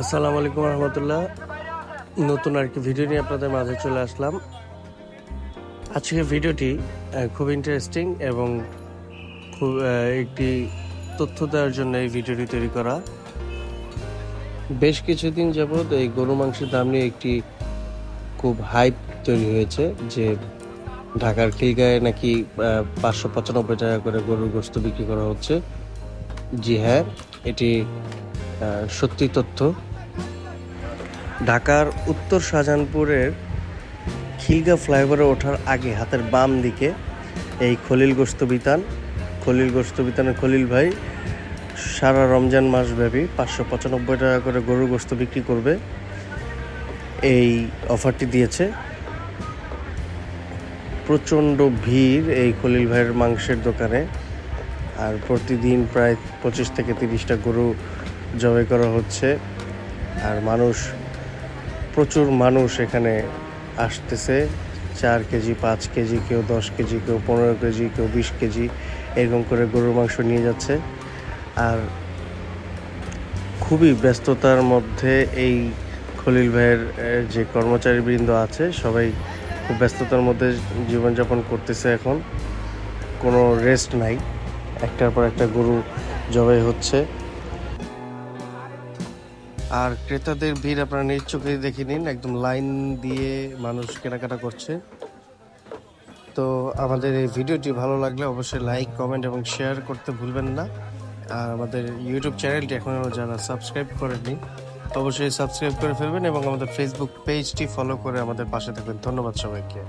আসসালামু আলাইকুম রহমতুল্লাহ। নতুন আর কি ভিডিও নিয়ে আপনাদের মাঝে চলে আসলাম। আজকের ভিডিওটি খুব ইন্টারেস্টিং এবং খুব একটি তথ্য দেওয়ার জন্য এই ভিডিওটি তৈরি করা। বেশ কিছুদিন যাবৎ এই গরু মাংসের দাম নিয়ে একটি খুব হাইপ তৈরি হয়েছে যে ঢাকার খিলগায়ে নাকি পাঁচশো পঁচানব্বই টাকা করে গরুর গোস্ত বিক্রি করা হচ্ছে। জি হ্যাঁ এটি সত্যি তথ্য। ঢাকার উত্তর শাহজাহানপুরের খিলগা ফ্লাইওভারে ওঠার আগে হাতের বাম দিকে এই খলিল গোস্ত বিতান খলিল গোস্ত বিতানের খলিল ভাই সারা রমজান মাস ব্যাপী পাঁচশো পঁচানব্বই টাকা করে গরুর গোস্ত বিক্রি করবে। এই অফারটি দিয়েছে। প্রচণ্ড ভিড় এই খলিল ভাইয়ের মাংসের দোকানে। আর প্রতিদিন প্রায় পঁচিশ থেকে তিরিশটা গরু জবাই করা হচ্ছে। আর মানুষ, প্রচুর মানুষ এখানে আসতেছে। চার কেজি, পাঁচ কেজি, কেউ দশ কেজি, কেউ পনেরো কেজি, কেউ বিশ কেজি এরকম করে গরুর মাংস নিয়ে যাচ্ছে। আর খুবই ব্যস্ততার মধ্যে এই খলিল ভাইয়ের যে কর্মচারীবৃন্দ আছে, সবাই খুব ব্যস্ততার মধ্যে জীবনযাপন করতেছে এখন। কোনো রেস্ট নাই। একটার পর একটা গরু জবাই হচ্ছে। আর ক্রেতাদের ভিড় আপনারা নিজ চোখে দেখে নিন। একদম লাইন দিয়ে মানুষ কেনাকাটা করছে। তো আমাদের এই ভিডিওটি ভালো লাগলে অবশ্যই লাইক, কমেন্ট এবং শেয়ার করতে ভুলবেন না। আর আমাদের ইউটিউব চ্যানেলটি এখনও যারা সাবস্ক্রাইব করেননি, অবশ্যই সাবস্ক্রাইব করে ফেলবেন এবং আমাদের ফেসবুক পেজটি ফলো করে আমাদের পাশে থাকবেন। ধন্যবাদ সবাইকে।